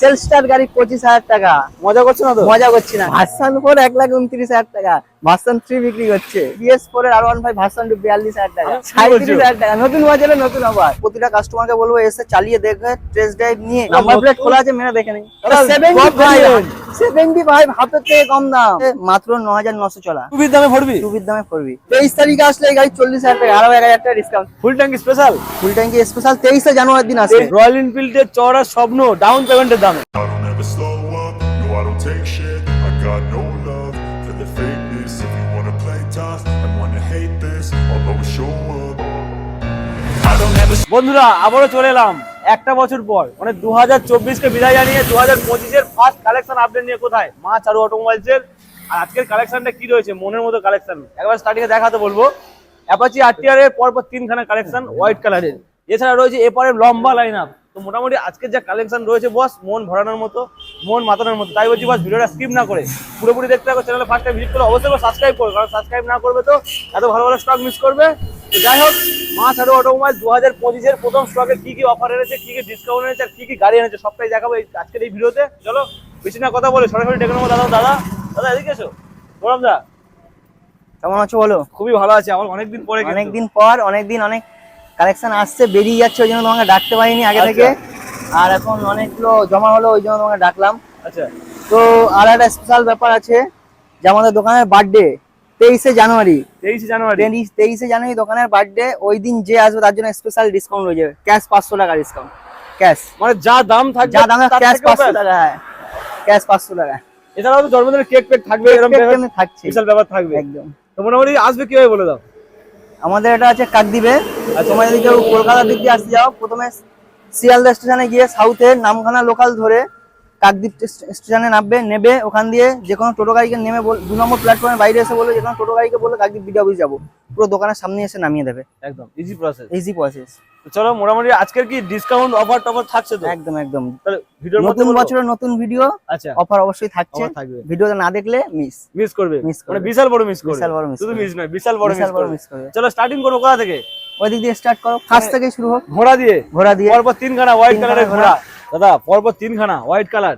Sell start গাড়ি পঁচিশ হাজার টাকা। মজা করছ না তো? মজা করছি না। ভার্সান ফোর এক লাখ উনত্রিশ হাজার টাকা। ভার্সান থ্রি বিক্রি করছে। বিএস ফোর এর R one five version two বিয়াল্লিশ হাজার টাকা। হ্যাঁ, সাঁত্রিশ হাজার টাকা। নতুন বাজারে নতুন আবার প্রতিটা কাস্টমারকে বলব এসে চালিয়ে দেখবে টেস্ট ড্রাইভ নিয়ে। নাম্বার প্লেট খোলা আছে মেরে দেখে নেই। সেভেন্টি ফাইভ হাতের থেকে কম দাম। মাত্র ন হাজার নশো চলা। টুবির দামে ভরবি? টুবির দামে পড়বি তেইশ তারিখে আসলে এই গাড়ি চল্লিশ হাজার টাকা আরও এক হাজার টাকা ডিসকাউন্ট ফুল ট্যাঙ্কি স্পেশাল ফুল ট্যাঙ্কি স্পেশাল তেইশে জানুয়ারির দিন আসবে। রয়্যাল এনফিল্ডের চড়া স্বপ্ন ডাউন পেমেন্টের দামে। I don't ever slow up, no I don't take shit. I got no love for the fakeness. If you wanna play tough and wanna hate this I'll always show up. I don't ever বন্ধুরা আবারও চলে এলাম। একটা বছর পর মানে দু হাজার চব্বিশকে বিদায় জানিয়ে দু হাজার পঁচিশের ফার্স্ট কালেকশন আপডেট নিয়ে কোথায়? মা চারু অটোমোবাইলসের আর আজকের কালেকশনটা কি রয়েছে? মনের মতো কালেকশন একবার স্টার্টিং এ দেখাতে বলব। অ্যাপাচি আরটিআর এর পর পরপর তিনখানা কালেকশন হোয়াইট কালারের এছাড়া রয়েছে এরপরে লম্বা লাইন আপ তো মোটামুটি আজকের যা কালেকশন রয়েছে বস মন ভরানোর মতো মন মাতানোর মতো। তাই বলছি বস ভিডিওটা স্কিপ না করে পুরোপুরি দেখতে থাকো চ্যানেলে ফার্স্ট টাইম ভিজিট করে অবশ্যই সাবস্ক্রাইব করো কারণ সাবস্ক্রাইব না করবে তো এত ভালো ভালো স্টক মিস করবে। তো যাই হোক মা ছাড়ো অটোমোবাইল দু হাজার পঁচিশের প্রথম স্টকে কী কী অফার এনেছে কি কি ডিসকাউন্ট এনেছে আর কী কি গাড়ি এনেছে সবটাই দেখাবো এই আজকের এই ভিডিওতে। চলো বেশি না কথা বলে সরাসরি ডেকে নেব দাদা দাদা। দাদা এদিকে এসো। গৌরব দা। কেমন আছো বলো? খুবই ভালো আছে আমার অনেকদিন পরে। অনেকদিন পর অনেকদিন অনেক কালেকশন আসছে বেরিয়ে যাচ্ছে ওই জন্য তোমাকে ডাকতে পারিনি আগে আচ্ছা। থেকে। আর এখন অনেকগুলো জমা হলো ওই জন্য তোমাকে ডাকলাম। আচ্ছা। তো আর একটা স্পেশাল ব্যাপার আছে যে আমাদের দোকানের বার্থডে তেইশে জানুয়ারি। তেইশে জানুয়ারি। তেইশে জানুয়ারি দোকানের বার্থডে ওই দিন যে আসবে তার জন্য স্পেশাল ডিসকাউন্ট রয়েছে। ক্যাশ পাঁচশো টাকা ডিসকাউন্ট ক্যাশ মানে যা দাম থাকবে যা দামে ক্যাশ পাঁচশো টাকা হ্যাঁ। ক্যাশ পাঁচশো টাকা। এছাড়াও তো জন্মদিনের কেক পেক থাকবে এরকম থাকছে। স্পেশাল ব্যাপার থাকবে। একদম। তো মোটামুটি আসবে কীভাবে বলে দাও? আমাদের এটা আছে কাকদ্বীপে। আর তোমরা যদি কেউ কলকাতার দিক দিয়ে আসতে যাও, প্রথমে শিয়ালদা স্টেশনে গিয়ে সাউথের নামখানা লোকাল ধরে কাকদ্বীপ স্টে- স্টেশনে নামবে নেবে ওখান দিয়ে যে কোনো টোটো গাড়িকে নেমে বল- দু নম্বর প্ল্যাটফর্মে বাইরে এসে বলে যে কোনো টোটো গাড়িকে বলে কাকদ্বীপ বিডি অফিস যাব। পুরো দোকানের সামনে এসে নামিয়ে দেবে। একদম ইজি প্রসেস ইজি প্রসেস চলো মোটামুটি আজকের কি ডিসকাউন্ট অফার টফার থাকছে তো? একদম একদম। তাহলে ভিডিওর মধ্যে নতুন বছরের নতুন ভিডিও আচ্ছা। অফার অবশ্যই থাকছে। ভিডিওটা না দেখলে মিস মিস করবে। মানে বিশাল বড় মিস করবে। বিশাল বড় miss শুধু মিস নয় বিশাল বড় মিস করবে। চলো স্টার্টিং করো কোথা থেকে? ওই দিক দিয়ে স্টার্ট করো। ফার্স্ট থেকে শুরু হোক। ঘোড়া দিয়ে। ঘোড়া দিয়ে। পরপর তিনখানা হোয়াইট কালারের ঘোড়া। দাদা পরপর তিনখানা হোয়াইট কালার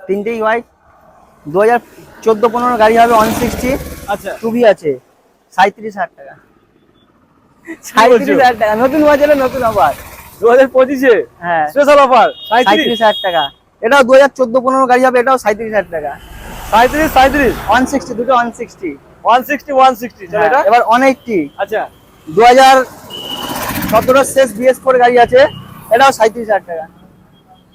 তিনটেই হোয়াইট দু হাজার চোদ্দ পনেরো গাড়ি হবে ওয়ান সিক্সটি আচ্ছা। টুবি আছে। সাঁত্রিশ হাজার টাকা। সাঁত্রিশ হাজার টাকা। নতুন বাজারে নতুন অফার দু হাজার পঁচিশে? হ্যাঁ। স্পেশাল অফার সাঁত্রিশ হাজার টাকা। এটাও দু হাজার চোদ্দ পনেরো গাড়ি হবে এটাও সাঁত্রিশ হাজার টাকা। সাঁত্রিশ সাঁত্রিশ ওয়ান সিক্সটি দুটো one sixty one sixty one sixty এবার এইটটি আচ্ছা। দু হাজার সতেরো শেষ বিএস ফোর গাড়ি আছে এটাও সাঁত্রিশ হাজার টাকা।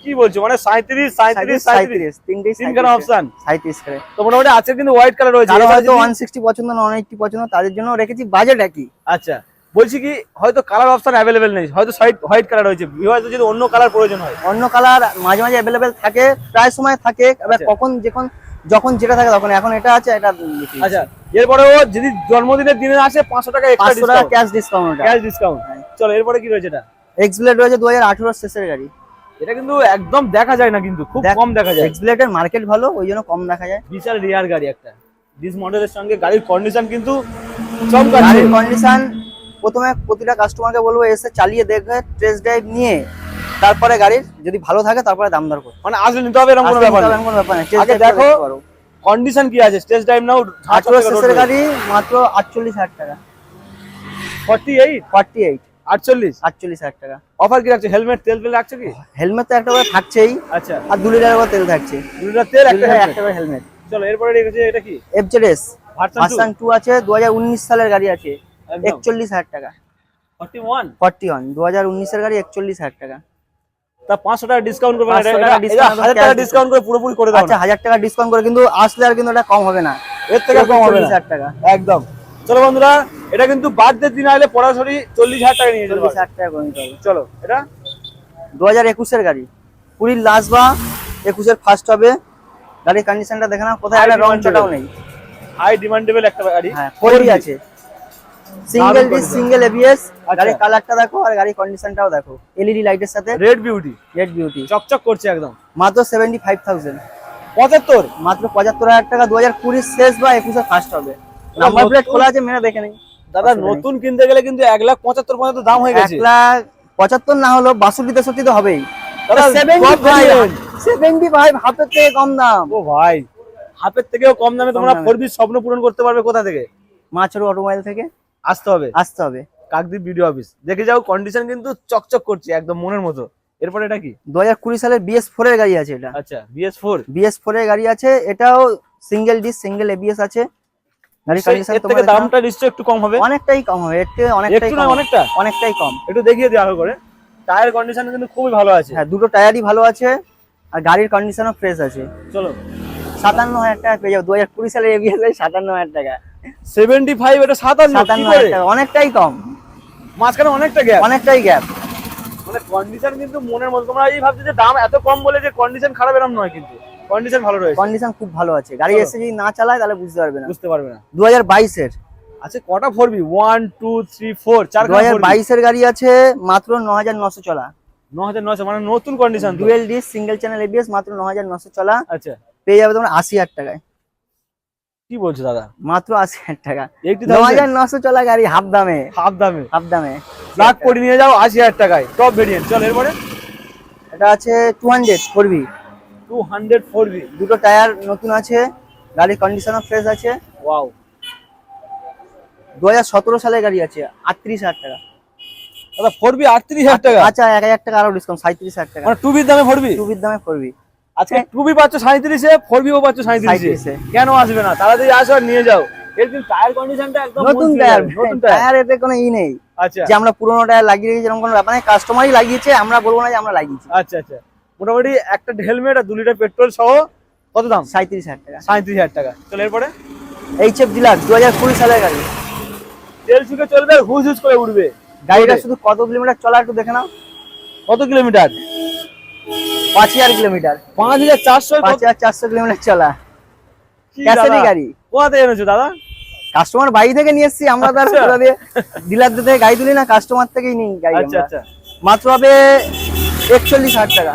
কি বলছো? মানে সাঁত্রিশ সাঁত্রিশ সাঁত্রিশ তিনটেই তিনখানা option? সাঁত্রিশ করে। তো মোটামুটি আছে কিন্তু হোয়াইট কালার রয়েছে কারও হয়তো যদি- ওয়ান সিক্সটি পছন্দ না ওয়ান এইটটি পছন্দ তাদের জন্য রেখেছি বাজেট একই। আচ্ছা বলছি কি হয়তো কালার অপশন অ্যাভেলেবেল নেই হয়তো হোয়াইট কালার রয়েছে। হয়তো যদি অন্য কালার প্রয়োজন হয়। অন্য কালার মাঝে মাঝে অ্যাভেলেবেল থাকে প্রায় সময় থাকে এবার আচ্ছা। কখন যখন যখন যেটা থাকে তখন এখন এটা আছে এটা আচ্ছা এরপরেও যদি জন্মদিনের দিনে আসে পাঁচশো টাকা এক্সট্রা টাকা ক্যাশ ডিসকাউন্ট ক্যাশ ডিসকাউন্ট চলো এরপরে কি রয়েছে এটা? এক্সব্লেড রয়েছে দু হাজার আঠেরো শেষের গাড়ি। এটা কিন্তু একদম দেখা যায় না কিন্তু খুব কম দেখা যায়। এক্সব্লেডের মার্কেট ভালো ওই জন্য কম দেখা যায়। বিশাল রেয়ার গাড়ি একটা। ডিস মডেলের সঙ্গে গাড়ির কন্ডিশন কিন্তু গাড়ির কন্ডিশন প্রথমে প্রতিটা কাস্টমারকে বলব এসে চালিয়ে দেখবে টেস্ট ড্রাইভ নিয়ে তারপরে গাড়ির যদি ভালো থাকে তারপরে দাম দর করো। মানে আসলে নিতে হবে এরকম কোনো ব্যাপার হবে কোনো ব্যাপার নেই। আগে দেখো কন্ডিশন কি আছে? স্টেজ টাইম নাও আঠেরো শেষের গাড়ি মাত্র আটচল্লিশ হাজার টাকা। ফর্টি এইট ফর্টি এইট আটচল্লিশ? আটচল্লিশ হাজার টাকা। অফার কি রাখছে হেলমেট তেল ফেল রাখছে কি? হেলমেট তো একটা করে থাকছেই। আচ্ছা। আর দু লিটার করে তেল থাকছে। দু লিটার তেল একটা একটা করে হেলমেট চলো এরপরে রেখেছে এটা কি? এফজেডএস ভার্সন ভার্সন টু আছে দু হাজার উনিশ সালের গাড়ি আছে। একচল্লিশ হাজার টাকা। ফর্টি ওয়ান ফর্টি ওয়ান দু হাজার উনিশের গাড়ি একচল্লিশ হাজার টাকা। তা পাঁচশো টাকা ডিসকাউন্ট করবে 500 টাকা discount হাজার টাকা ডিসকাউন্ট করে পুরোপুরি করে দাও আচ্ছা হাজার টাকা ডিসকাউন্ট করে কিন্তু আসলে আর কিন্তু এটা কম হবে না। এর থেকে কম হবে হাজার টাকা। একদম। চলো বন্ধুরা এটা কিন্তু বার্থডে দিন আইলে পড়াশড়ি চল্লিশ হাজার টাকা নিয়ে চল্লিশ হাজার টাকা করে নিতে হবে। চলো এটা? দু হাজার একুশের গাড়ি। কুড়ির লাস্ট বা একুশের ফার্স্ট হবে। গাড়ির কন্ডিশনটা দেখে না কোথায় একটা রং চটাও নেই। হাই ডিমান্ডেবল একটা গাড়ি। হ্যাঁ ফোরডি আছে। Single condition। Single ABS. গাড়ির কালারটা দেখো আর গাড়ির কন্ডিশনটাও দেখো। এলইডি লাইটের সাথে। রেড বিউটি রেড বিউটি চকচক করছে একদম। মাত্র সেভেন্টি ফাইভ থাউজেন্ড পঁচাত্তর। মাত্র পঁচাত্তর হাজার টাকা। দু হাজার কুড়ির শেষ বা একুশের ফার্স্ট হবে। নাম্বার প্লেট খোলা আছে মেরে দেখে নেই দাদা নতুন কিনতে গেলে কিন্তু এক লাখ পঁচাত্তর পর্যন্ত দাম হয়ে এক গেছে লাখ পঁচাত্তর না হলো বাষট্টি তেষট্টি তো হবেই। সেভেন্টি ফাইভ হাফের থেকে কম দাম। ও ভাই হাফের থেকেও কম দামে তোমরা। ফোর স্বপ্ন পূরণ করতে পারবে কোথা থেকে? মাছের অটোমোবাইল থেকে। আসতে হবে। আসতে হবে। কাকদ্বীপ ভিডিও অফিস দেখে যাও কন্ডিশন কিন্তু চকচক করছে একদম মনের মতো। এরপরে এটা কি? দু হাজার কুড়ি সালের বিএস ফোর এর গাড়ি আছে এটা। আচ্ছা বিএস ফোর বিএস ফোর এর গাড়ি আছে এটাও সিঙ্গেল ডিস সিঙ্গেল এবিএস আছে। এর থেকে দামটা নিশ্চয়ই একটু কম হবে। অনেকটাই কম হবে এর থেকে অনেকটাই কম অনেকটা? অনেকটাই কম। একটু দেখিয়ে করে টায়ার কন্ডিশন কিন্তু খুবই ভালো আছে। হ্যাঁ দুটো টায়ারই ভালো আছে আর গাড়ির কন্ডিশনও ফ্রেশ আছে। চলো। সাতান্ন হাজার টাকা পেয়ে যাব দু হাজার কুড়ি সালের এবিএস সাতান্ন হাজার টাকা। সেভেন্টি ফাইভ এটা সাতান্ন সাতান্ন হাজার টাকা অনেকটাই কম। মাঝখানে অনেকটা গ্যাপ অনেকটাই গ্যাপ মানে কন্ডিশন কিন্তু মনের মতো। তোমরা এই ভাবছ যে দাম এত কম বলে যে কন্ডিশন খারাপ এরকম নয় কিন্তু। কন্ডিশন ভালো রয়েছে। কন্ডিশন খুব ভালো আছে। গাড়ি এসে যদি না চালায় তাহলে বুঝতে পারবে না। বুঝতে পারবে না। দু হাজার বাইশের। আচ্ছা কটা four B one two three four চার দু হাজার বাইশের গাড়ি আছে মাত্র ন হাজার নশো চলা। ন হাজার নশো মানে নতুন condition dual disc single channel ABS মাত্র ন হাজার নশো চলা। আচ্ছা। পেয়ে যাবে তোমরা আশি হাজার টাকায়। কি বলছো দাদা? মাত্র আশি হাজার টাকা। এইটি ন হাজার নশো চলা গাড়ি হাফ দামে। হাফ দামে। হাফ দামে। প্লাগ করে নিয়ে যাও আশি হাজার টাকায়। টপ ভেরিয়েন্ট চল এরপরে। এটা আছে টু হান্ড্রেড করবি টু হান্ড্রেড ফোর বি দুটো টায়ার নতুন আছে গাড়ির কন্ডিশনও ফ্রেশ আছে। ওয়াও দু হাজার সতেরো সালের গাড়ি আছে আটত্রিশ হাজার টাকা। দাদা ফোর বি আটত্রিশ হাজার টাকা? আচ্ছা এক হাজার টাকা আরও ডিসকাউন্ট সাঁত্রিশ হাজার টাকা। মানে টু বির দামে ফোর বি টুবির দামে করবি আজকে টু বি পাচ্ছ সাঁত্রিশে ফোর বিও পাচ্ছ সাঁত্রিশে 37 এ। কেন আসবে না? তাড়াতাড়ি আসো আর নিয়ে যাও। এর কিন্তু টায়ার কন্ডিশনটা একদম নতুন টায়ার নতুন টায়ার টায়ার এতে কোনো ই নেই। আচ্ছা। যে আমরা পুরোনো টায়ার লাগিয়ে রেখেছি এরকম কোনো ব্যাপার নেই। কাস্টমারই লাগিয়েছে আমরা বলব না যে আমরা লাগিয়েছি। আচ্ছা আচ্ছা। মোটামুটি একটা হেলমেট আর দু লিটার পেট্রোল সহ কত দাম? সাঁত্রিশ হাজার টাকা। সাঁত্রিশ হাজার টাকা। চলো এরপরে? এইচ এফ ডিলাক্স দু হাজার কুড়ি সালের গাড়ি। তেল শুকে চলবে হুজ হুস করে উঠবে গাড়িটা শুধু কত কিলোমিটার চলা একটু দেখে নাও। কত কিলোমিটার? পাঁচ হাজার কিলোমিটার। পাঁচ হাজার চারশো পাঁচ হাজার চারশো কিলোমিটার চলা। কি ক্যাসেরই দাদা? গাড়ি। কোথা থেকে এনেছো দাদা? কাস্টমার বাড়ি থেকে নিয়ে এসেছি আমরা তার আচ্ছা। ডিলারদের থেকে গাড়ি তুলি না কাস্টমার থেকেই নিই গাড়ি আচ্ছা। আচ্ছা। মাত্র হবে একচল্লিশ হাজার টাকা।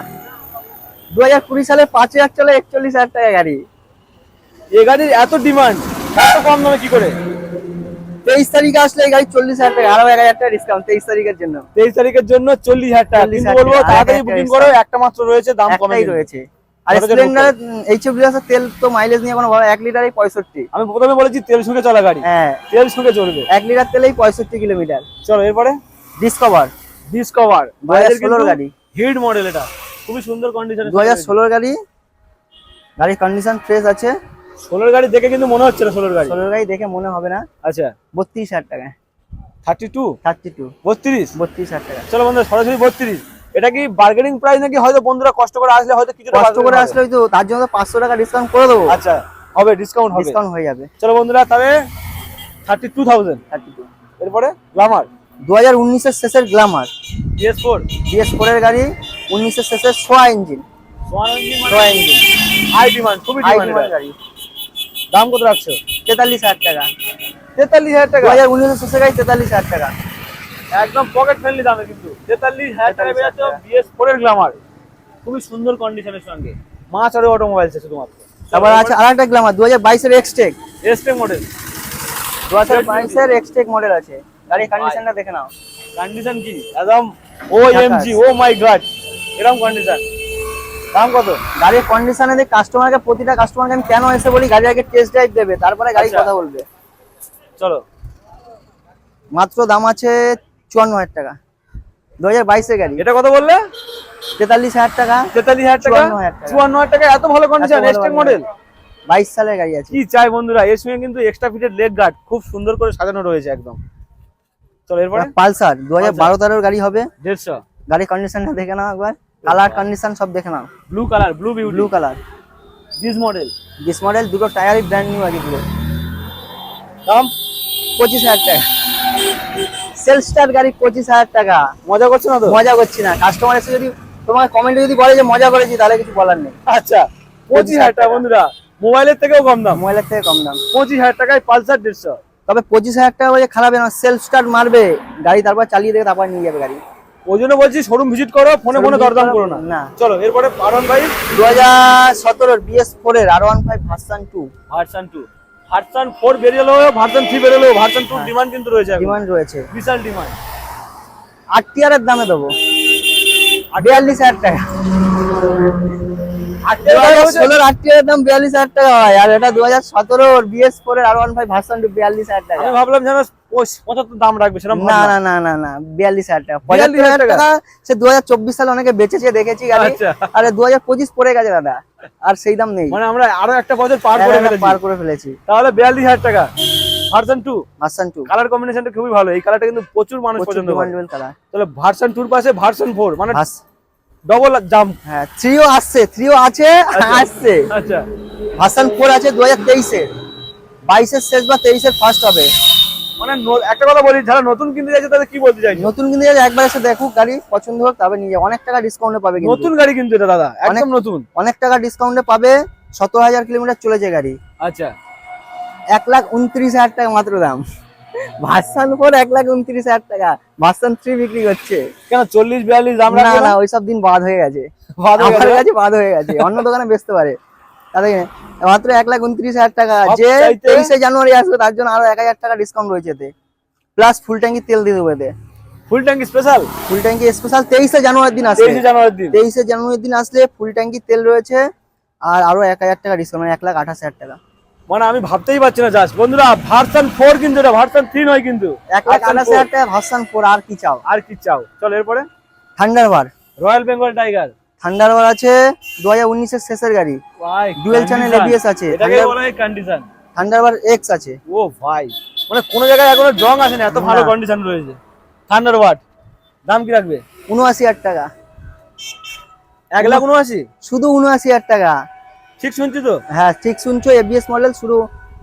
দু হাজার কুড়ি সালে পাঁচ হাজার চলে একচল্লিশ হাজার টাকা গাড়ি। এই গাড়ির এত ডিমান্ড এত কম দামে কি করে? তেইশ তারিখে আসলে এই গাড়ি চল্লিশ হাজার টাকা আরও এক হাজার টাকা ডিসকাউন্ট তেইশ তারিখের জন্য। তেইশ তারিখের জন্য চল্লিশ হাজার টাকা। কিন্তু বলব তাড়াতাড়ি বুকিং করো একটা মাত্র রয়েছে দাম কমে একটাই কিন্তু। রয়েছে। আর স্প্লেন্ডার তেল তো মাইলেজ নিয়ে কোনো এক লিটারই পঁয়ষট্টি। আমি প্রথমে বলেছি তেল শুকে চলা গাড়ি। হ্যাঁ। তেল শুকে চলবে। এক লিটার তেলেই পঁয়ষট্টি কিলোমিটার। চলো এরপরে? ডিসকভার ডিসকভার গাড়ি। হিট মডেল এটা। খুবই সুন্দর কন্ডিশন দু হাজার ষোলোর গাড়ি। গাড়ির কন্ডিশন ফ্রেশ আছে। ষোলোর গাড়ি দেখে কিন্তু মনে হচ্ছে না ষোলোর গাড়ি। ষোলোর গাড়ি দেখে মনে হবে না। আচ্ছা। বত্রিশ হাজার টাকা থার্টি টু থার্টি টু বত্রিশ? বত্রিশ হাজার টাকা চলো বন্ধুরা সরাসরি বত্রিশ। এটা কি বার্গেনিং প্রাইস নাকি হয়তো বন্ধুরা কষ্ট করে আসলে হয়তো কিছুটা কষ্ট করে আসলে হয়তো তার জন্য পাঁচশো টাকা ডিসকাউন্ট করে দেবো। আচ্ছা হবে ডিসকাউন্ট হবে। ডিসকাউন্ট হয়ে যাবে। চলো বন্ধুরা তবে thirty two thousand thirty two এরপরে গ্লামার দু হাজার উনিশের শেষের গ্লামার। বিএস ফোর বিএস ফোরের গাড়ি উনিশের শেষের সোয়া ইঞ্জিন। সোয়া ইঞ্জিন হাই ডিমান্ড খুবই ডিমান্ড গাড়ি। দাম কত রাখছো? তেতাল্লিশ হাজার টাকা। তেতাল্লিশ হাজার দু টাকা? হাজার উনিশের শেষের গাড়ি তেতাল্লিশ হাজার টাকা। একদম পকেট ফ্রেন্ডলি দামে কিন্তু। তেতাল্লিশ হাজার টাকা পেয়ে যাচ্ছ বিএস ফোর এর গ্লামার খুবই সুন্দর কন্ডিশনের সঙ্গে। মাছ আর অটোমোবাইলস শুধুমাত্র। তারপর আছে আর একটা গ্লামার দু হাজার বাইশের এক্সটেক এসটে মডেল দু হাজার বাইশের এক্সটেক মডেল আছে। গাড়ির কন্ডিশনটা দেখে নাও। কন্ডিশন কি? একদম O MG oh my god এরকম কন্ডিশন দাম কত? গাড়ির কন্ডিশনে দিয়ে কাস্টমারকে প্রতিটা কাস্টমারকে আমি কেন এসে বলি গাড়ি আগে টেস্ট ড্রাইভ দেবে তারপরে গাড়ি আচ্ছা। কথা বলবে। চলো। মাত্র দাম আছে চুয়ান্ন হাজার টাকা। দু হাজার বাইশের গাড়ি। এটা কত বললে? তেতাল্লিশ হাজার টাকা। তেতাল্লিশ হাজার টাকা? চুয়ান্ন হাজার টাকা। এত ভালো কন্ডিশন ভালো মডেল বাইশ সালের গাড়ি আছে। কি চাই বন্ধুরা? এর সঙ্গে কিন্তু এক্সট্রা ফিটেড লেগ গার্ড খুব সুন্দর করে সাজানো রয়েছে একদম। চলো এরপরে? পালসার দু হাজার বারো তেরোর গাড়ি হবে কন্ডিশনটা দেখে নাও একবার। কালার কন্ডিশন সব দেখে নাও। Blue colour blue beauty blue colour this model model দুটো টায়ারই ব্র্যান্ড নিউ আছে পুরো। দাম পঁচিশ হাজার টাকা। সেল স্টার গাড়ি পঁচিশ হাজার টাকা। মজা করছ না তো? মজা করছি না। কাস্টমার এসে যদি তোমার কমেন্টে যদি বলে যে মজা করেছি তাহলে কিছু বলার নেই। আচ্ছা পঁচিশ হাজার টাকা বন্ধুরা। মোবাইলের থেকেও কম দাম। মোবাইলের থেকে কম দাম। পঁচিশ হাজার টাকায় পালসার দেড়শো। তবে পঁচিশ হাজার টাকা বলে খারাপ না সেলফ স্টার্ট মারবে। গাড়ি তারপর চালিয়ে দেবে তারপর নিয়ে যাবে গাড়ি। ওই জন্য বলছি শোরুম ভিজিট করো ফোনে ফোনে দরদাম করো? না। না। চলো এরপরে আরন ভাই দু হাজার সতেরোর বিএস ফোর এর R one five version two version two version four বেরিয়েলো version three বেরিয়েলো ভার্সন টু ডিমান্ড কিন্তু রয়েছে। ডিমান্ড রয়েছে। বিশাল ডিমান্ড আট টিয়ারের দামে দেবো। বিয়াল্লিশ হাজার টাকা। দাম বিয়াল্লিশ হাজার টাকা হয় আর এটা দু হাজার সতেরোর বিএস ফোর এর R one five version two বিয়াল্লিশ হাজার টাকা। আমি ভাবলাম যেন পঁচাত্তর দাম রাখবে সেরকম না না না না না বিয়াল্লিশ হাজার টাকা। পঁচাত্তর হাজার টাকা? টাকা সে দু হাজার চব্বিশ সালে অনেকে বেচেছে দেখেছি গাড়ি। দু হাজার পঁচিশ পড়ে গেছে দাদা। আর সেই দাম নেই। মানে আমরা আরও একটা বছর পার করে পার করে ফেলেছি। তাহলে বিয়াল্লিশ হাজার টাকা। Version two? ভার্সন কালার কম্বিনেশনটা খুবই ভালো। এই কালারটা কিন্তু প্রচুর মানুষ পছন্দ করে। তাহলে ভার্সন টুর পাশে ভার্সন ফোর মানে ডবল জাম্প হ্যাঁ থ্রিও আসছে থ্রিও আছে আসছে। আচ্ছা। ভার্সন ফোর আছে দু হাজার তেইশের বাইশের শেষ বা তেইশের ফার্স্ট হবে। মানে একটা কথা বলি যারা নতুন কিনতে যাচ্ছে তাদের কি বলতে চাইছো? নতুন কিন্তু একবার এসে দেখুক গাড়ি পছন্দ হোক তবে নিয়ে অনেক টাকা ডিসকাউন্টে পাবে নতুন গাড়ি কিন্তু এটা দাদা একদম নতুন। অনেক টাকা ডিসকাউন্টে পাবে সতেরো হাজার কিলোমিটার চলেছে গাড়ি। আচ্ছা। এক লাখ উনত্রিশ হাজার টাকা মাত্র দাম। ভার্সান ফোর এক লাখ উনত্রিশ হাজার টাকা। ভার্সান থ্রি বিক্রি করছে কেন চল্লিশ বিয়াল্লিশ দাম না না? ওইসব দিন বাদ হয়ে গেছে। বাদ হয়ে আমার গেছে? কাছে বাদ হয়ে গেছে। অন্য দোকানে বেচতে পারে। মাত্র এক লাখ উনত্রিশ হাজার টাকা। যে তেইশে জানুয়ারি আসবে তার জন্য আরও এক হাজার টাকা ডিসকাউন্ট রয়েছে এতে। প্লাস ফুল ট্যাঙ্কি তেল দিয়ে দেবো এতে। ফুল ট্যাঙ্কি স্পেশাল ফুল ট্যাঙ্কি স্পেশাল তেইশে জানুয়ারির দিন আসবে। তেইশে জানুয়ারির দিন? তেইশে জানুয়ারির দিন আসলে ফুল ট্যাঙ্কি তেল রয়েছে। আর আরও এক হাজার টাকা ডিসকাউন্ট মানে এক লাখ আঠাশ হাজার টাকা। মানে আমি ভাবতেই পারছি না জাস্ট বন্ধুরা ভার্সন ফোর কিন্তু এটা ভার্সন থ্রি নয় কিন্তু। এক লাখ আঠাশ হাজার টাকা ভার্সান ফোর আর কি চাও? আর কি চাও? চলো এরপরে? Thunderbird royal Bengal tiger Thunderbird আছে দু হাজার উনিশের শেষের গাড়ি। channel condition। ABS আছে। কন্ডিশন থান্ডারবার এক্স আছে। ও ভাই মানে কোন জায়গায় এখনও জং আসেনি এত ভালো কন্ডিশন রয়েছে। থান্ডার ওয়াট দাম কি রাখবে? উনআশি হাজার টাকা। এক লাখ উনআশি? শুধু উনআশি হাজার টাকা। ঠিক শুনছি তো? হ্যাঁ ঠিক শুনছো এবিএস মডেল শুরু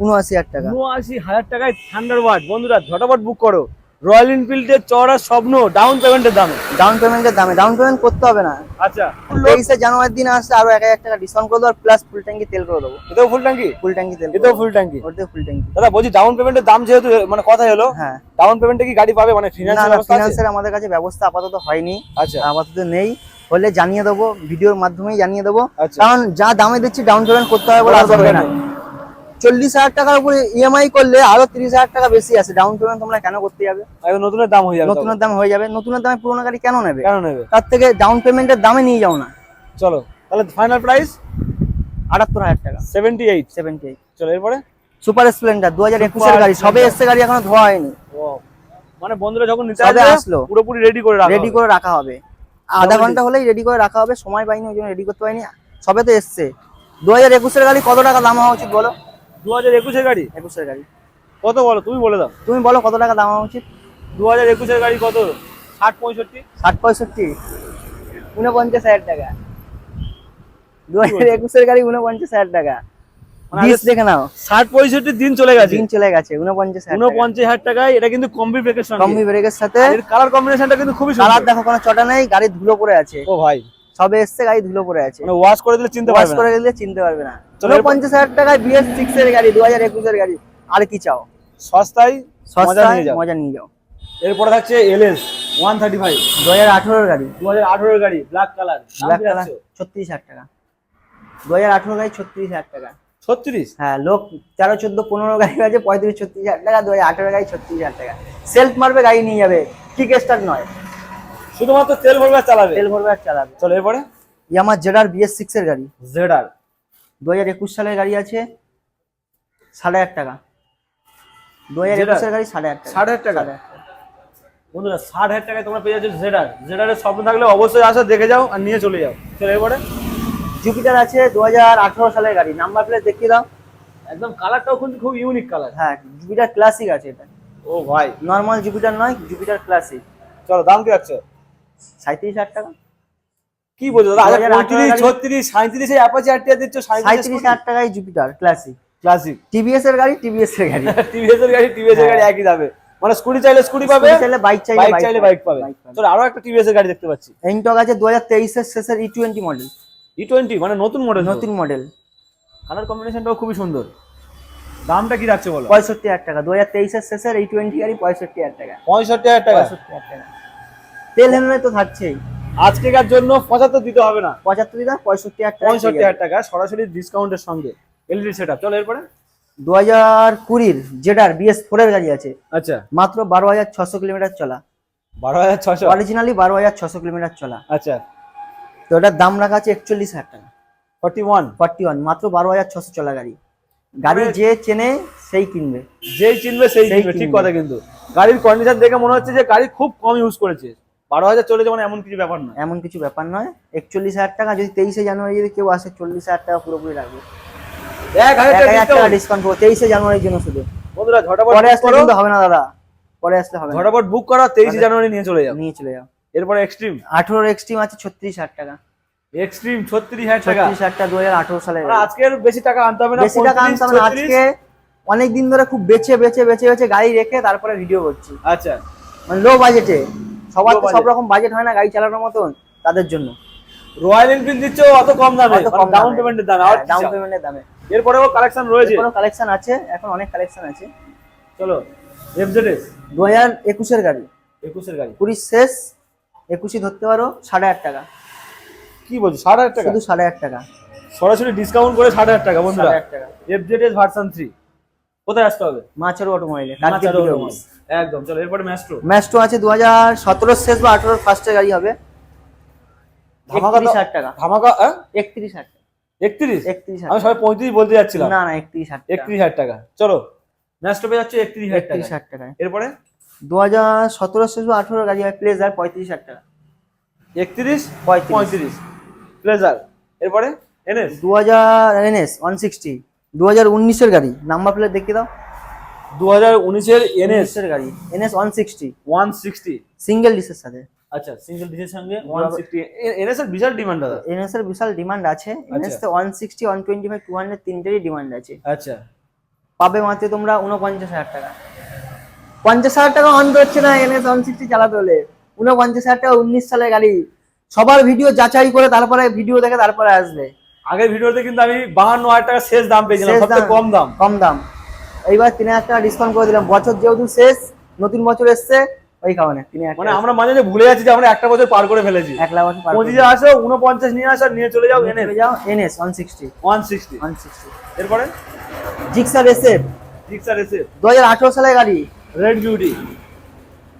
উনআশি হাজার টাকা। উনআশি হাজার টাকায় থান্ডার ওয়াট বন্ধুরা ঝটাপট বুক করো। রয়্যাল এনফিল্ডের চড়ার স্বপ্ন ডাউন পেমেন্টের দামে। ডাউন পেমেন্টের দামে। ডাউন পেমেন্ট করতে হবে না। আচ্ছা। তেইশে জানুয়ারির দিন আসছে আরও এক হাজার টাকা ডিসকাউন্ট করে দেবো আর প্লাস ফুল ট্যাঙ্কি তেল করে দেবো। এটাও ফুল ট্যাঙ্কি ফুল ট্যাঙ্কি তেল এটাও ফুল ট্যাঙ্কি ওটাও ফুল ট্যাঙ্কি দাদা বলছি ডাউন পেমেন্টের দাম যেহেতু মানে কথা হলো হ্যাঁ। ডাউন পেমেন্টে কি গাড়ি পাবে? মানে ফিনান্সিয়াল ফিনান্সের আমাদের কাছে ব্যবস্থা আপাতত হয়নি। আচ্ছা। আপাতত নেই। হলে জানিয়ে দেবো ভিডিওর মাধ্যমেই জানিয়ে দেবো। আচ্ছা। কারণ যা দামে দিচ্ছি ডাউন পেমেন্ট করতে হবে বলে নেই। নেই চল্লিশ হাজার টাকার উপরে ইএমআই করলে আরও তিরিশ হাজার টাকা বেশি আছে। ডাউন পেমেন্ট তোমরা কেন করতে যাবে? নতুনের দাম হয়ে যাবে নতুনের দাম হয়ে যাবে। নতুনের দামে পুরোনো গাড়ি কেন নেবে? কেন নেবে? তার থেকে ডাউন পেমেন্টের দামে নিয়ে যাও না। চলো তাহলে ফাইনাল প্রাইস আটাত্তর হাজার টাকা। সেভেন্টি এইট সেভেন্টি এইট চলো এরপরে? সুপার স্প্লেন্ডার দু হাজার একুশের গাড়ি। সবে। এসছে গাড়ি এখনও ধোয়া হয়নি। ও মানে বন্ধুরা যখন নিতে আসলো। পুরোপুরি রেডি করে রেডি করে রাখা হবে। আধা ঘণ্টা হলেই রেডি করে রাখা হবে সময় পাইনি ওই জন্য রেডি করতে পারিনি। সবে তো এসছে। দু হাজার একুশের গাড়ি কত টাকা দাম হওয়া উচিত বলো? দু হাজার একুশের গাড়ি? একুশের গাড়ি। কত বলো? তুমি বলে দাও। তুমি বলো কত টাকা দাম হওয়া উচিত? দু হাজার একুশের গাড়ি কত? ষাট পঁয়ষট্টি? ষাট পঁয়ষট্টি। উনপঞ্চাশ হাজার টাকা। দু হাজার একুশের গাড়ি উনপঞ্চাশ হাজার টাকা। মানে দেখে নাও। ষাট পঁয়ষট্টি দিন চলে গেছে। দিন চলে গেছে উনপঞ্চাশ। উনপঞ্চাশ হাজার টাকায় এটা কিন্তু কম্বি ব্রেকের সঙ্গে। কম্বি ব্রেকের সাথে কালার কম্বিনেশনটা কিন্তু খুবই কালার দেখো কোনো চটা নেই গাড়ি ধুলো পড়ে আছে। ও ভাই। সবে এসছে গাড়ি ধুলো পড়ে আছে। মানে ওয়াশ করে দিলে চিনতে ওয়াশ করে গেলে চিনতে পারবে না। উনপঞ্চাশ হাজার টাকায় বিএস সিক্স এর গাড়ি দু হাজার একুশের গাড়ি। আর কি চাও? সস্তায় সস্তায় যাও। মজা নিয়ে যাও। এরপরে থাকছে এলএস ওয়ান থার্টি ফাইভ দু হাজার আঠেরোর গাড়ি। দু হাজার আঠারোর গাড়ি ব্ল্যাক কালার ব্ল্যাক কালার ছত্রিশ হাজার টাকা। দু হাজার আঠেরো গাড়ি ছত্রিশ হাজার টাকা। ছত্রিশ? হ্যাঁ লোক তেরো চোদ্দ পনেরো গাড়ি আছে পঁয়ত্রিশ ছত্রিশ হাজার টাকা দু হাজার আঠেরো গাড়ি ছত্রিশ হাজার টাকা। সেলফ মারবে গাড়ি নিয়ে যাবে। কিক স্টার্ট নয়। শুধুমাত্র তেল ভরবে আর চালাবে? তেল ভরবে আর চালাবে। চলো এরপরে? ইয়ামার জেডার বিএস সিক্স এর গাড়ি। জেডার দু হাজার একুশ সালের গাড়ি আছে সাড়ে আট টাকা। দু হাজার? একুশের গাড়ি সাড়ে টাকা। সাড়ে? সাড়ে টাকা। বন্ধুরা ষাট হাজার টাকায় তোমরা পেয়ে যাচ্ছ জেডার জেডারের স্বপ্ন থাকলে অবশ্যই আসো দেখে যাও আর নিয়ে চলে যাও। চলো এরপরে? জুপিটার আছে দু হাজার আঠেরো সালের গাড়ি। নাম্বার প্লেট দেখিয়ে দাও। একদম কালারটাও কিন্তু খুব ইউনিক কালার হ্যাঁ জুপিটার ক্লাসিক আছে এটা। ও ভাই। নর্মাল জুপিটার নয় জুপিটার ক্লাসিক চলো দাম কি রাখছো? সাঁত্রিশ হাজার টাকা। কি বলছো দাদা? আচ্ছা 2018 পঁয়ত্রিশ ছত্রিশ সাঁত্রিশ অ্যাপাচি আরটিআর দিচ্ছ সাঁত্রিশ হাজার টাকায় জুপিটার ক্লাসিক ক্লাসিক টিভিএস এর গাড়ি টিভিএস এর গাড়ি। টিভিএস এর গাড়ি টিভিএস এর গাড়ি একই দামে। মানে স্কুটি চাইলে স্কুটি পাবে চাইলে বাইক চাইলে বাইক চাইলে বাইক পাবে। চলো আরও একটা টিভিএস এর গাড়ি দেখতে পাচ্ছি। এনটক আছে দু হাজার তেইশের শেষের E twenty model E twenty মানে নতুন মডেল নতুন মডেল কালার কম্বিনেশনটাও খুবই সুন্দর। দামটা কি রাখছে বলো? পঁয়ষট্টি হাজার টাকা। দু হাজার তেইশের শেষের এই টোয়েন্টি গাড়ি পঁয়ষট্টি হাজার টাকা। পঁয়ষট্টি হাজার টাকা? পঁয়ষট্টি হাজার টাকা। তেল হেলমেট তো থাকছেই। আজকেকার জন্য পঁচাত্তর দিতে হবে না? পঁচাত্তর দিদা পঁয়ষট্টি হাজার পঁয়ষট্টি হাজার টাকা সরাসরি ডিসকাউন্টের সঙ্গে। এলইডি সেটআপ চলো এরপরে। দু হাজার কুড়ির জেডার বিএস ফোরের গাড়ি আছে। আচ্ছা। মাত্র বারো হাজার ছশো কিলোমিটার চলা। বারো হাজার ছশো? অরিজিনালি বারো হাজার ছশো কিলোমিটার চলা। আচ্ছা। তো ওটার দাম রাখা আছে একচল্লিশ হাজার টাকা। ফর্টি ওয়ান ফর্টি ওয়ান মাত্র বারো হাজার ছশো চলা গাড়ি। গাড়ি মানে- যে চেনে সেই কিনবে। যেই চিনবে সেই কিনবে ঠিক কথা কিন্তু। গাড়ির কন্ডিশন দেখে মনে হচ্ছে যে গাড়ি খুব কম ইউজ করেছে। বারো হাজার চলেছে মানে এমন কিছু ব্যাপার নয়। এমন কিছু ব্যাপার নয়। একচল্লিশ হাজার টাকা যদি তেইশে জানুয়ারি যদি কেউ আসে চল্লিশ হাজার টাকা পুরোপুরি রাখবে। এক হাজার টাকা। ডিসকাউন্ট করব। তেইশে জানুয়ারির জন্য শুধু। বন্ধুরা ঝটাপট পরে আসলে কিন্তু হবে না দাদা। পরে আসলে হবে ঝটাপট বুক করা তেইশে জানুয়ারি নিয়ে চলে যাও। নিয়ে চলে যাও। এরপরে এক্সট্রিম আঠেরোর এক্সট্রিম আছে ছত্রিশ হাজার টাকা। এক্সট্রিম ছত্রিশ হাজার টাকা। ছত্রিশ হাজার টাকা দু হাজার আঠেরো সালে। মানে আজকের বেশি টাকা আনতে হবে না বেশি টাকা আনতে হবে না আজকে অনেক দিন ধরে খুব বেছে বেছে বেছে বেছে গাড়ি রেখে তারপরে ভিডিও করছি। আচ্ছা। মানে লো বাজেটে সবার তো সব রকম বাজেট হয় না গাড়ি চালানোর মতন তাদের জন্য। রয়্যাল এনফিল্ড দিচ্ছ অত কম দামে? ডাউন পেমেন্টের দামে। আর ডাউন পেমেন্টের দামে। এরপরেও কালেকশন রয়েছে? কোনো কালেকশন আছে এখন অনেক কালেকশন আছে। চলো এফজেডএস দু হাজার একুশের গাড়ি। একুশের গাড়ি। কুড়ি শেষ একুশে ধরতে পারো সাড়ে আট টাকা। কি বলছো সাড়ে হাজার টাকা? শুধু সাড়ে আট টাকা। সরাসরি ডিসকাউন্ট করে ষাট হাজার টাকা বন্ধুরা। সাড়ে আট টাকা। এফজেডএস ভার্সন থ্রি কোথায় আসতে হবে? মাছের অটোমোবাইলে automobiles। একদম চলো এরপরে ম্যাস্ট্রো ম্যাস্টো আছে দু হাজার সতেরোর শেষ বা আঠেরোর ফার্স্টের গাড়ি হবে। ধামাকা একত্রিশ হাজার টাকা। ধামাকা একত্রিশ একত্রিশ? একত্রিশ আমি সবাই পঁয়ত্রিশ বলতে যাচ্ছিলাম। না না একত্রিশ একত্রিশ টাকা। চলো ম্যাস্ট্রো পেয়ে যাচ্ছে একত্রিশ হাজার টাকা এরপরে? দু হাজার সতেরো শেষ আঠেরো গাড়ি হয় প্লেজার পঁয়ত্রিশ হাজার টাকা। একত্রিশ পঁয়ত্রিশ। প্লেজার এরপরে এনএস দু হাজার এনএস ওয়ান সিক্সটি দু হাজার উনিশের গাড়ি। নাম্বার প্লেট দেখিয়ে দাও। দু হাজার উনিশের এনএস উনিশের গাড়ি। NS one sixty one sixty single ডিসের সাথে। আচ্ছা সিঙ্গেল ডিসের সঙ্গে ওয়ান সিক্সটি এনএস এর বিশাল ডিমান্ড দাদা। এনএস এর বিশাল ডিমান্ড আছে। এনএস তে one sixty one twenty five two hundred তিনটেরই demand আছে। আচ্ছা। পাবে মাত্র তোমরা উনপঞ্চাশ হাজার টাকা। পঞ্চাশ হাজার টাকা অন হচ্ছে না এনএস ওয়ান সিক্সটি চালাতে হলে। উনপঞ্চাশ হাজার টাকা উনিশ সালের গাড়ি। সবার ভিডিও যাচাই করে তারপরে ভিডিও দেখে তারপরে আসবে। আগের ভিডিওতে কিন্তু আমি বাহান্ন হাজার টাকা শেষ দাম পেয়েছিলাম সবচেয়ে কম দাম। কম দাম। এইবার তিন হাজার টাকা ডিসকাউন্ট করে দিলাম। বছর যেহেতু শেষ নতুন বছর এসছে ওই কারণে তিন হাজার মানে আমরা মাঝে ভুলে যাচ্ছি যে আমরা একটা বছর পার করে ফেলেছি। এক লাখ বছর পঁচিশে আসো উনপঞ্চাস নিয়ে আসো নিয়ে চলে যাও এনএস যাও NS one sixty one sixty one sixty এরপরে? জিক্সার এসএফ জিক্সার এসে দু হাজার আঠেরো সালের গাড়ি। Red beauty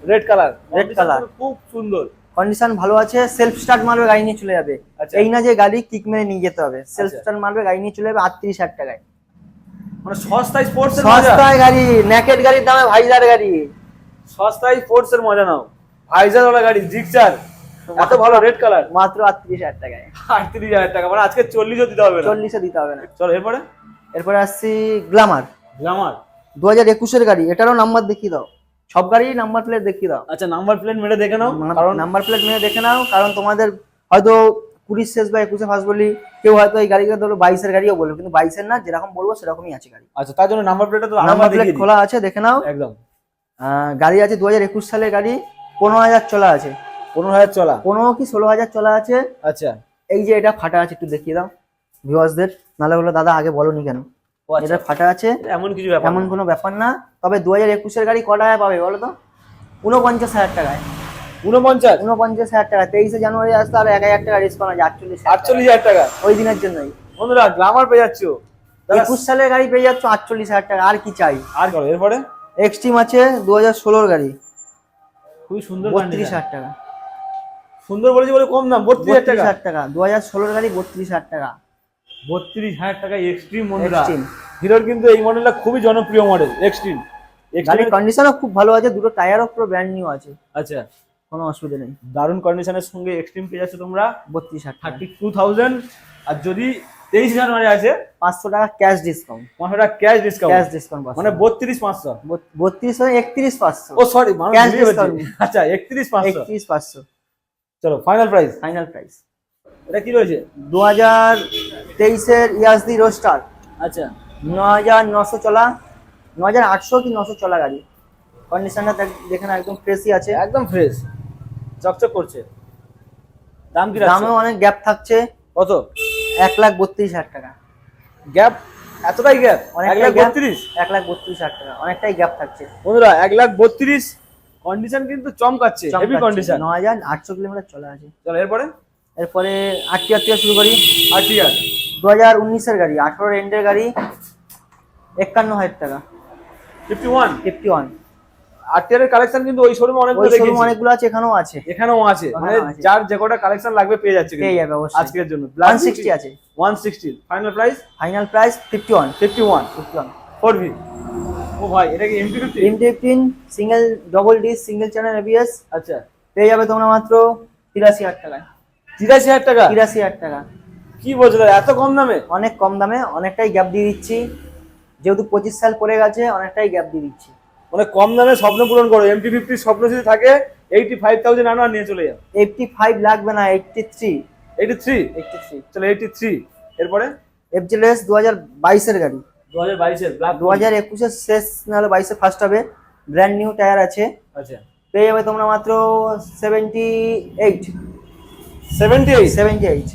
red colour Red colour। খুব সুন্দর। কন্ডিশন ভালো আছে সেলফ স্টার্ট মারবে গাড়ি নিয়ে চলে যাবে। আচ্ছা। এই না যে গাড়ি কিক মেরে নিয়ে যেতে হবে সেলফ। স্টার্ট মারবে গাড়ি নিয়ে চলে যাবে আটত্রিশ হাজার টাকায়। মানে সস্তায় স্পোর্টস সস্তায় গাড়ি ন্যাকেট গাড়ির দামে ভাইজার গাড়ি। সস্তায় স্পোর্টস এর মজা নাও। ভাইজার ওলা গাড়ি জিক্সার এত ভালো রেড কালার মাত্র আটত্রিশ হাজার টাকায়। আটত্রিশ হাজার টাকা। মানে আজকে চল্লিশও দিতে হবে না। চল্লিশে দিতে হবে না। চলো এরপরে? এরপরে আসছি গ্লামার গ্লামার দু হাজার একুশের গাড়ি এটারও নাম্বার দেখিয়ে দাও। সব গাড়ি নাম্বার প্লেট দেখিয়ে দাও। আচ্ছা নাম্বার প্লেট মেরে দেখে নাও কারণ নাম্বার প্লেট মেরে দেখে নাও কারণ তোমাদের হয়তো কুড়ির শেষ বা একুশে ফার্স্ট বলি কেউ হয়তো এই গাড়িকে ধরো বাইশের গাড়িও বলবে কিন্তু বাইশের না যেরকম বলব সেরকমই আছে গাড়ি। আচ্ছা তার জন্য নাম্বার প্লেটটা তো নাম্বার প্লেট খোলা আছে দেখে নাও। একদম। গাড়ি আছে দু হাজার একুশ সালের গাড়ি পনেরো হাজার চলা আছে। পনেরো হাজার চলা। পনেরো কি ষোলো হাজার চলা আছে? আচ্ছা। এই যে এটা ফাটা আছে একটু দেখিয়ে দাও ভিউয়ার্সদের নাহলে বলো দাদা আগে বলো নি কেন। এটা ফাটা আছে এমন কিছু ব্যাপার এমন কোনো ব্যাপার না। তবে দু হাজার একুশের গাড়ি ক টাকায় পাবে বলো তো? উনপঞ্চাশ হাজার টাকায়। উনপঞ্চাশ উনপঞ্চাশ হাজার টাকা। তেইশে জানুয়ারি আসতে আর এক হাজার টাকা ডিসকাউন্ট আছে আটচল্লিশ টাকা। আটচল্লিশ হাজার টাকা? ওই দিনের জন্যই। বন্ধুরা গ্লামার পেয়ে যাচ্ছ। একুশ সালের গাড়ি পেয়ে যাচ্ছ আটচল্লিশ হাজার টাকা। আর কি চাই? আর এরপরে? এক্সট্রিম আছে দু হাজার ষোলোর গাড়ি। খুবই সুন্দর বত্রিশ হাজার টাকা। সুন্দর বলেছি বলে কম দাম বত্রিশ হাজার টাকা? দু হাজার ষোলোর গাড়ি বত্রিশ হাজার টাকা। বত্রিশ হাজার টাকা এক্সট্রিম Extreme। হিরোর কিন্তু এই মডেলটা খুবই জনপ্রিয় মডেল এক্সট্রিম গাড়ির কন্ডিশনও খুব ভালো আছে দুটো টায়ারও পুরো ব্র্যান্ড নিউ আছে। আচ্ছা। কোনো অসুবিধা নেই। দারুণ কন্ডিশনের সঙ্গে এক্সট্রিম পেয়ে যাচ্ছ তোমরা। বত্রিশ হাজার থার্টি টু থাউজেন্ড আর যদি তেইশ জানুয়ারি আছে পাঁচশো টাকা ক্যাশ ডিসকাউন্ট পাঁচশো টাকা ক্যাশ ডিসকাউন্ট ক্যাশ ডিসকাউন্ট মানে বত্রিশ পাঁচশো। বত্রিশ একত্রিশ পাঁচশো। ও সরি। আচ্ছা একত্রিশ পাঁচশো। একত্রিশ পাঁচশো। চলো ফাইনাল প্রাইস ফাইনাল প্রাইস এটা কি রয়েছে? দু হাজার তেইশের ইয়াসদি রোস্টার। আচ্ছা। ন হাজার নশো চলা ন হাজার আটশো কি নশো চলা গাড়ি। কন্ডিশনটা দেখে না একদম ফ্রেশই আছে। একদম ফ্রেশ চকচক করছে। দাম কি দামেও অনেক গ্যাপ থাকছে। কত? এক লাখ বত্রিশ হাজার টাকা। গ্যাপ এতটাই গ্যাপ এক অনেকটাই লাখ। বত্রিশ? এক লাখ বত্রিশ হাজার টাকা। অনেকটাই গ্যাপ থাকছে। বন্ধুরা এক লাখ বত্রিশ কন্ডিশন কিন্তু চমকাচ্ছে। হেভি কন্ডিশন ন হাজার আটশো কিলোমিটার চলা আছে। চলো এরপরে? এরপরে আটটি আটটি শুরু করি। আর ঠিক দু হাজার উনিশের গাড়ি আঠারো এন্ডের গাড়ি একান্ন হাজার টাকা। Fifty one? Fifty one. RTR collection কিন্তু ওই শোরুমে ওই অনেকগুলো শোরুম দেখেছি অনেকগুলো আছে এখানেও আছে। এখানেও আছে। মানে যার যে কটা কালেকশন লাগবে পেয়ে যাচ্ছে পেয়ে যাবে অবশ্যই। আজকের জন্য। ওয়ান সিক্সটি আছে। One sixty final price final price fifty one fifty one fifty one four V ও ভাই এটা কি MP fifty M fifteen single double D single channel ABS আচ্ছা। পেয়ে যাবে তোমরা মাত্র তিরাশি হাজার টাকায়। তিরাশি হাজার টাকা? তিরাশি হাজার টাকা। কি বলছো এত কম দামে? অনেক কম দামে অনেকটাই গ্যাপ দিয়ে দিচ্ছি। যেহেতু পঁচিশ সাল পড়ে গেছে অনেকটাই গ্যাপ দিয়ে দিচ্ছি। মানে কম দামে স্বপ্ন পূরণ করো। এমটি ফিফটি স্বপ্ন যদি থাকে এইটি ফাইভ থাউজেন্ড আনো আর নিয়ে চলে যাও। এইটটি ফাইভ লাগবে না eighty three eighty three eighty three চলো এইটি থ্রি এরপরে এফজেলএস দু হাজার বাইশের গাড়ি। দু হাজার বাইশের দু হাজার একুশের শেষ নাহলে বাইশে ফার্স্ট হবে। ব্র্যান্ড নিউ টায়ার আছে। আচ্ছা। পেয়ে যাবে তোমরা মাত্র seventy eight seventy eight seventy eight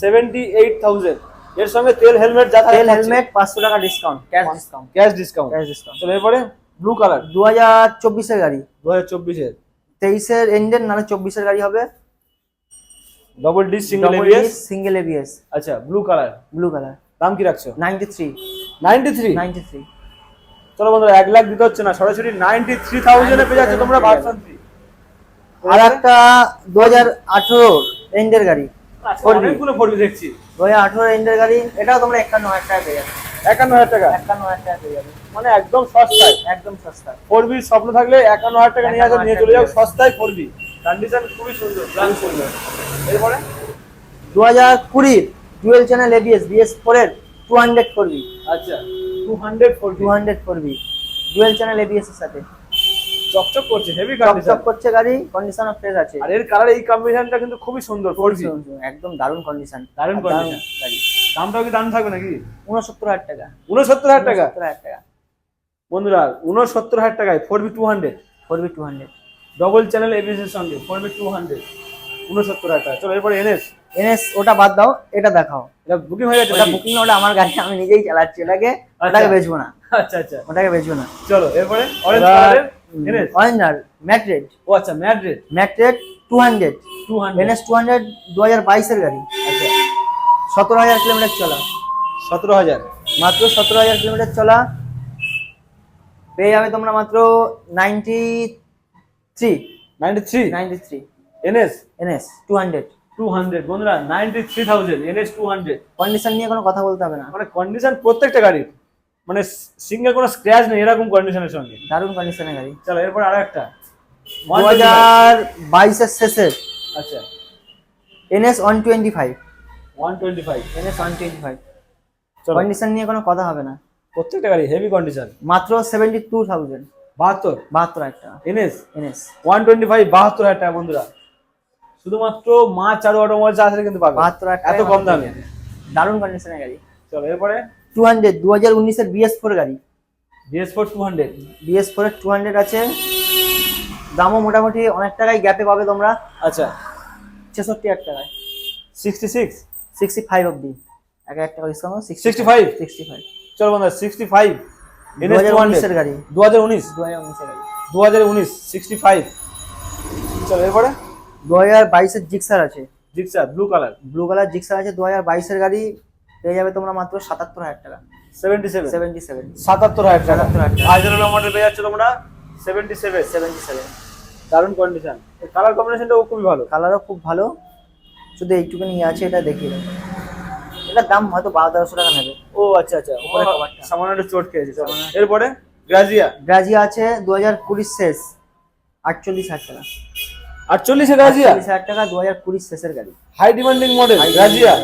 seventy eight thousand এর সঙ্গে তেল হেলমেট যা তেল হেলমেট পাঁচশো টাকা discount cash discount cash discount cash discount চলো এরপরে ব্লু কালার দু হাজার চব্বিশের গাড়ি। দু হাজার চব্বিশের। তেইশের এন্ডের নাহলে চব্বিশের গাড়ি হবে। Double D single ABS single ABS আচ্ছা ব্লু কালার ব্লু কালার দাম কি রাখছো? Ninety three ninety three ninety three চলো বন্ধুরা এক লাখ দিতে হচ্ছে না। সরাসরি নাইনটি থ্রি থাউজেন্ডে পেয়ে যাচ্ছে। তোমরা ভার্সন থ্রি আর একটা দু হাজার আঠেরো এন্ডের গাড়ি আচ্ছা, অনেকগুলো ফোরবি দেখছি। দু হাজার আঠেরো এন্ডের গাড়ি এটাও তোমরা একান্ন হাজার টাকা পেয়ে যাবে। একান্ন হাজার টাকা? একান্ন হাজার টাকা পেয়ে যাবে। মানে একদম সস্তায়? একদম সস্তা ফোরবির স্বপ্ন থাকলে একান্ন হাজার টাকা নিয়ে আসো নিয়ে চলে যাও সস্তায় ফোরবি কন্ডিশন খুবই সুন্দর সুন্দর। এরপরে? দু হাজার কুড়ির ডুয়েল চ্যানেল এবিএস বিএস ফোরের টু হান্ড্রেড করবি আচ্ছা two hundred four V two hundred করবি ডুয়েল চ্যানেল এবিএস এর সাথে। চকচক করছে হেভি চকচক কন্ডিশন করছে গাড়ি কন্ডিশন ফ্রেশ আছে। আর এর কালার এই কম্বিনেশনটা কিন্তু খুবই সুন্দর ফোরবি একদম দারুণ কন্ডিশন দারুণ condition। গাড়ি। দামটাও কি দাম থাকবে নাকি? উনসত্তর হাজার টাকা। উনসত্তর হাজার টাকা? উনসত্তর হাজার টাকা। বন্ধুরা উনসত্তর হাজার টাকায় ফোরবি টু হান্ড্রেড করবি two hundred double channel ABS এর সঙ্গে টু হান্ড্রেড উনসত্তর হাজার টাকা। চলো এরপরে এনএস এনএস ওটা বাদ দাও এটা দেখাও। এটা বুকিং হয়ে গেছে ওটা? বুকিং ওটা আমার গাড়ি আমি নিজেই চালাচ্ছি। ওটাকে ওটাকে বেচবো না। আচ্ছা আচ্ছা। ওটাকে বেচবো না। চলো এরপরে অরেঞ্জ কালারের ম্যাট্রেড ও আচ্ছা matte red two hundred two hundred NS two hundred দু হাজার বাইশের গাড়ি। আচ্ছা। সতেরো হাজার কিলোমিটার চলা। সতেরো হাজার। মাত্র সতেরো হাজার কিলোমিটার চলা। পেয়ে যাবে তোমরা মাত্র ninety three ninety three ninety three NS NS two hundred two hundred বন্ধুরা ninety three thousand NS two hundred condition নিয়ে কোনো কথা বলতে হবে না। মানে কন্ডিশন প্রত্যেকটা গাড়ির। মানে সিঙ্গেল কোনো স্ক্র্যাচ নেই এরকম কন্ডিশনের সঙ্গে। দারুণ কন্ডিশনের গাড়ি। চলো এরপর আরও একটা। দু হাজার বাইশের শেষের। আচ্ছা। NS one twenty five. One twenty five. NS one twenty five. Condition নিয়ে কোনো কথা হবে না। প্রত্যেকটা গাড়ি হেভি কন্ডিশন মাত্র সেভেন্টি টু থাউজেন্ড বাহাত্তর। বাহাত্তর হাজার টাকা। NS? NS. One twenty five বাহাত্তর হাজার টাকা বন্ধুরা। শুধুমাত্র মা চারু অটোমোবাইল আসলে কিন্তু পাবে। বাহাত্তর হাজার এত কম দামে। দারুণ কন্ডিশনের গাড়ি। চলো এরপরে? টু হান্ড্রেড দু হাজার উনিশের বিএস ফোর গাড়ি। BS four two hundred BS ফোরের টু হান্ড্রেড আছে। দামও মোটামুটি অনেক টাকায় গ্যাপে পাবে তোমরা। আচ্ছা। ছেষট্টি হাজার টাকায়। সিক্সটি সিক্স সিক্সটি ফাইভ অব্দি এক হাজার টাকা ডিসকাউন্ট 65? সিক্সটি ফাইভ চলো বন্ধুরা সিক্সটি ফাইভ দু হাজার উনিশের গাড়ি। দু হাজার উনিশ? দু হাজার উনিশের গাড়ি। দু হাজার উনিশ সিক্সটি ফাইভ চলো এরপরে? দু হাজার বাইশের জিক্সার আছে। Gixxer blue colour blue colour Gixxer আছে দু হাজার বাইশের গাড়ি। পেয়ে যাবে তোমরা মাত্র সাতাত্তর হাজার টাকা। সেভেন্টি সেভেন সেভেন্টি সেভেন সাতাত্তর হাজার টাকা। 77,000 টাকা। হাজার মডেল পেয়ে যাচ্ছে তোমরা সেভেন্টি সেভেন সেভেন্টি সেভেন দারুণ কন্ডিশন কালার কম্বিনেশনটাও খুবই ভালো। কালারও খুব ভালো। শুধু এইটুকুনি আছে এটা দেখিয়ে দেবো এটার দাম হয়তো বারো তেরোশো টাকা নেবে। ও আচ্ছা আচ্ছা। উপরে। সামান্য একটু চোট খেয়েছে এরপরে গ্রাজিয়া গ্রাজিয়া আছে দু হাজার কুড়ির শেষ। আটচল্লিশ হাজার টাকা। আটচল্লিশে হাজার টাকা দু হাজার কুড়ির শেষের গাড়ি। হাই ডিমান্ডিং মডেল গ্রাজিয়া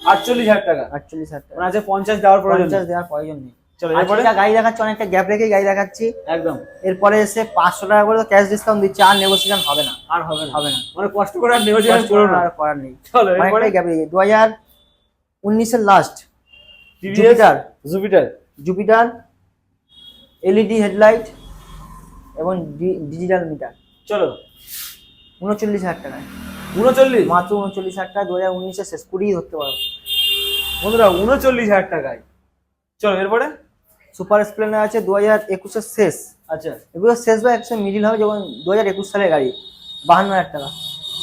আটচল্লিশ হাজার টাকা। আটচল্লিশ হাজার টাকা। মানে আছে পঞ্চাশ দেওয়ার প্রয়োজন পঞ্চাশ দেওয়ার প্রয়োজন নেই। চলো এরপরে? গাড়ি দেখাচ্ছি অনেকটা গ্যাপ রেখে গাড়ি দেখাচ্ছি। একদম। এরপরে এসে পাঁচশো টাকা করে ক্যাশ ডিসকাউন্ট দিচ্ছে আর নেগোসিয়েশন হবে না। আর হবে না। হবে না। মানে কষ্ট করে আর নেগোসিয়েশন করো না। আর করার নেই। চলো এরপরে? গ্যাপ রেখে দু হাজার উনিশের last Jupiter Jupiter Jupiter LED headlight এবং ডিজিটাল মিটার চলো। উনচল্লিশ হাজার টাকায়। উনচল্লিশ? মাত্র উনচল্লিশ হাজার টাকা দু হাজার উনিশে শেষ কুড়িই ধরতে পারো। বন্ধুরা উনচল্লিশ হাজার টাকায়। চলো এরপরে? সুপার স্প্লেন্ডার আছে দু হাজার একুশের শেষ। আচ্ছা। একুশের শেষ বা একশো মিডিল হবে যখন দু হাজার একুশ সালের গাড়ি। বাহান্ন হাজার টাকা।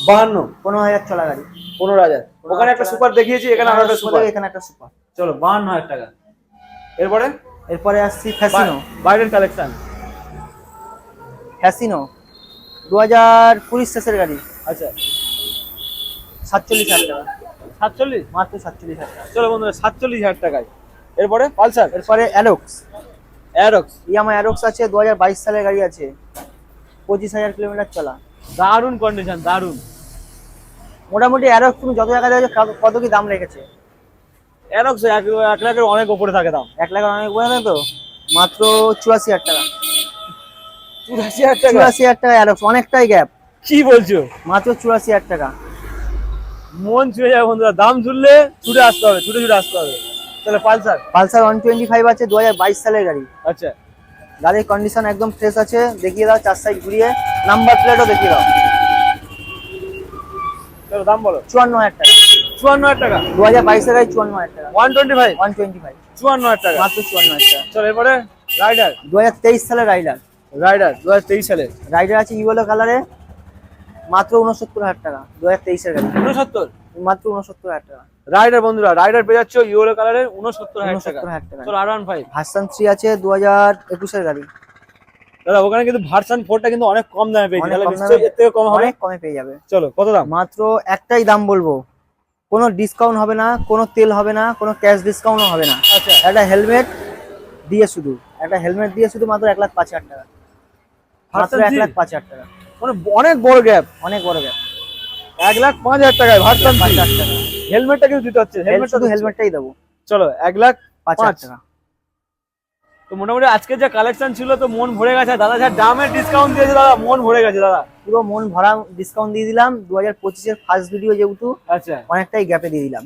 বাহান্ন? পনেরো হাজার চলা গাড়ি। পনেরো হাজার। ওখানে একটা সুপার দেখিয়েছি এখানে আরও একটা সুপার এখানে একটা সুপার। চলো বাহান্ন হাজার টাকা। এরপরে? এরপরে আসছি ফ্যাসিনো বাইরের কালেকশন ফ্যাসিনো দু হাজার কুড়ির শেষের গাড়ি। আচ্ছা। সাতচল্লিশ হাজার টাকা। সাতচল্লিশ? মাত্র সাতচল্লিশ হাজার টাকা। চলো বন্ধুরা সাতচল্লিশ হাজার টাকায়। এরপরে পালসার? এরপরে অ্যারোক্স। অ্যারক্স? ইয়ামা অ্যারোক্স আছে দু হাজার বাইশ সালের গাড়ি আছে। পঁচিশ হাজার কিলোমিটার চলা। দারুণ কন্ডিশন দারুণ। মোটামুটি অ্যারোক্স তুমি যত টাকা দেওয়া কত কি দাম রেখেছে? অ্যারক্স এক এক লাখের অনেক উপরে থাকে দাম। এক লাখ অনেক বোঝা যায় তো? মাত্র চুরাশি হাজার টাকা। চুরাশি হাজার টাকা? চুরাশি হাজার টাকা অ্যারোক্স অনেকটাই গ্যাপ কি বলছো? মাত্র চুরাশি হাজার টাকা। মন ছুঁয়ে যাবে বন্ধুরা দাম ঝুললে ছুটে আসতে হবে ছুটে ছুটে আসতে হবে। তাহলে Pulsar? Pulsar one twenty five আছে দু হাজার বাইশ সালের গাড়ি। আচ্ছা। গাড়ির কন্ডিশন একদম ফ্রেশ আছে দেখিয়ে দাও চার সাইড ঘুরিয়ে নাম্বার প্লেটও দেখিয়ে দাও। চলো দাম বলো। চুয়ান্ন হাজার টাকা। চুয়ান্ন হাজার টাকা? দু হাজার বাইশের গাড়ি চুয়ান্ন হাজার টাকা। One twenty five one twenty five চুয়ান্ন হাজার টাকা। মাত্র চুয়ান্ন হাজার টাকা। চলো এরপরে রাইডার দু হাজার তেইশ সালের রাইডার রাইডার দু হাজার তেইশ সালে রাইডার আছে ইয়েলো কালারে মাত্র উনসত্তর হাজার টাকা দু হাজার তেইশের গাড়ি। উনসত্তর মাত্র উনসত্তর হাজার টাকা। রাইডার বন্ধুরা রাইডার পেয়ে যাচ্ছ ইউরো কালারের উনসত্তর হাজার টাকা। চলো R one five version three আছে দু হাজার একুশের গাড়ি। দাদা ওখানে কিন্তু ভার্সান ফোরটা কিন্তু অনেক কম দামে নিশ্চয়ই এর থেকে কম হবে? কমে পেয়ে যাবে। চলো কত দাম? মাত্র একটাই দাম বলব। কোনো ডিসকাউন্ট হবে না কোনো তেল হবে না কোনো ক্যাশ ডিসকাউন্টও হবে না। আচ্ছা। একটা হেলমেট দিয়ে শুধু একটা হেলমেট দিয়ে শুধু মাত্র এক লাখ পাঁচ হাজার টাকা। মাত্র এক লাখ পাঁচ হাজার টাকা। মানে অনেক বড় গ্যাপ অনেক বড় গ্যাপ এক লাখ পাঁচ হাজার টাকায় পাঁচ হাজার টাকা। হেলমেটটা কিন্তু দিতে হচ্ছে হেলমেট শুধু হেলমেটটাই দেবো। চলো এক লাখ পাঁচ। হাজার টাকা। তো মোটামুটি আজকে যে কালেকশন ছিল তো মন ভরে গেছে। দাদা যা দামের ডিসকাউন্ট দিয়েছে দাদা মন ভরে গেছে দাদা। পুরো মন ভরা ডিসকাউন্ট দিয়ে দিলাম। দু হাজার পঁচিশের ফার্স্ট ভিডিও যেহেতু আচ্ছা। অনেকটাই গ্যাপে দিয়ে দিলাম।